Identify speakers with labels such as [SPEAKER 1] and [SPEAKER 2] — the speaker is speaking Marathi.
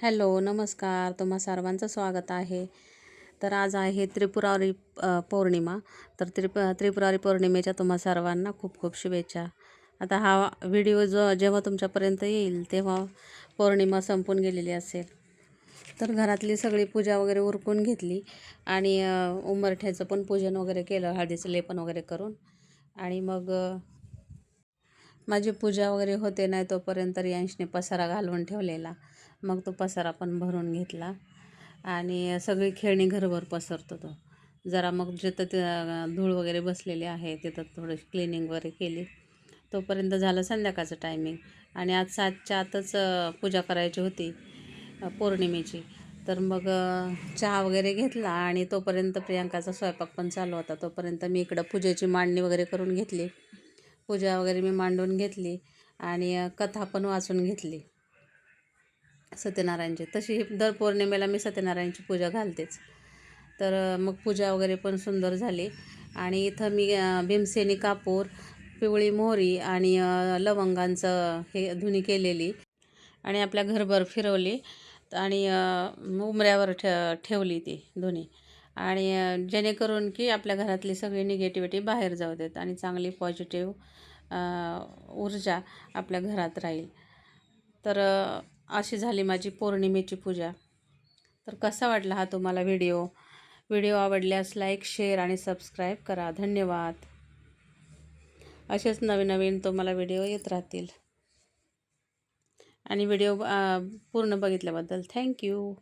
[SPEAKER 1] हॅलो नमस्कार. तुम्हा सर्वांचं स्वागत आहे. तर आज आहे त्रिपुरारी पौर्णिमा. तर त्रिप त्रिपुरारी पौर्णिमेच्या तुम्हा सर्वांना खूप खूप शुभेच्छा. आता हा व्हिडिओ जो जेव्हा तुमच्यापर्यंत येईल तेव्हा पौर्णिमा संपून गेलेली असेल. तर घरातली सगळी पूजा वगैरे उरकून घेतली आणि उंबरठ्याचं पण पूजन वगैरे केलं हळदीचं लेपन वगैरे करून. आणि मग माझी पूजा वगैरे होते नाही तोपर्यंत रियांशने पसारा घालवून ठेवलेला. मग तो पसारा पण भरून घेतला आणि सगळी खेळणी घरभर पसरतो तो. जरा मग जिथं ते धूळ वगैरे बसलेली आहे तिथं थोडीशी क्लिनिंग वगैरे केली. तोपर्यंत झालं संध्याकाळचं टायमिंग आणि आज सातच्या आतच पूजा करायची होती पौर्णिमेची. तर मग चहा वगैरे घेतला आणि तोपर्यंत प्रियांकाचा स्वयंपाक पण चालू होता. तोपर्यंत मी इकडं पूजेची मांडणी वगैरे करून घेतली. पूजा वगैरे मी मांडून घेतली आणि कथा पण वाचून घेतली. सत्यनारायणची. तशी दर पौर्णिमेला मी सत्यनारायणची पूजा घालतेच. तर मग पूजा वगैरे पण सुंदर झाली. आणि इथं मी भीमसेनी कापूर पिवळी मोहरी आणि लवंगांचं हे धुनी केलेली आणि आपल्या घरभर फिरवली आणि उमऱ्यावर उंबऱ्यावर ठे ठेवली ती धुनी. आणि जेणेकरून की आपल्या घरातली सगळी निगेटिव्हिटी बाहेर जाऊ देत आणि चांगली पॉझिटिव्ह ऊर्जा आपल्या घरात राहील. तर अशी झाली माझी पौर्णिमेची पूजा. तर कसा वाटला हा तुम्हाला व्हिडिओ? व्हिडिओ आवडल्यास लाईक शेअर आणि सबस्क्राईब करा. धन्यवाद. असेच नवीन नवीन तुम्हाला व्हिडिओ येत राहतील. आणि व्हिडिओ पूर्ण बघितल्याबद्दल थँक्यू.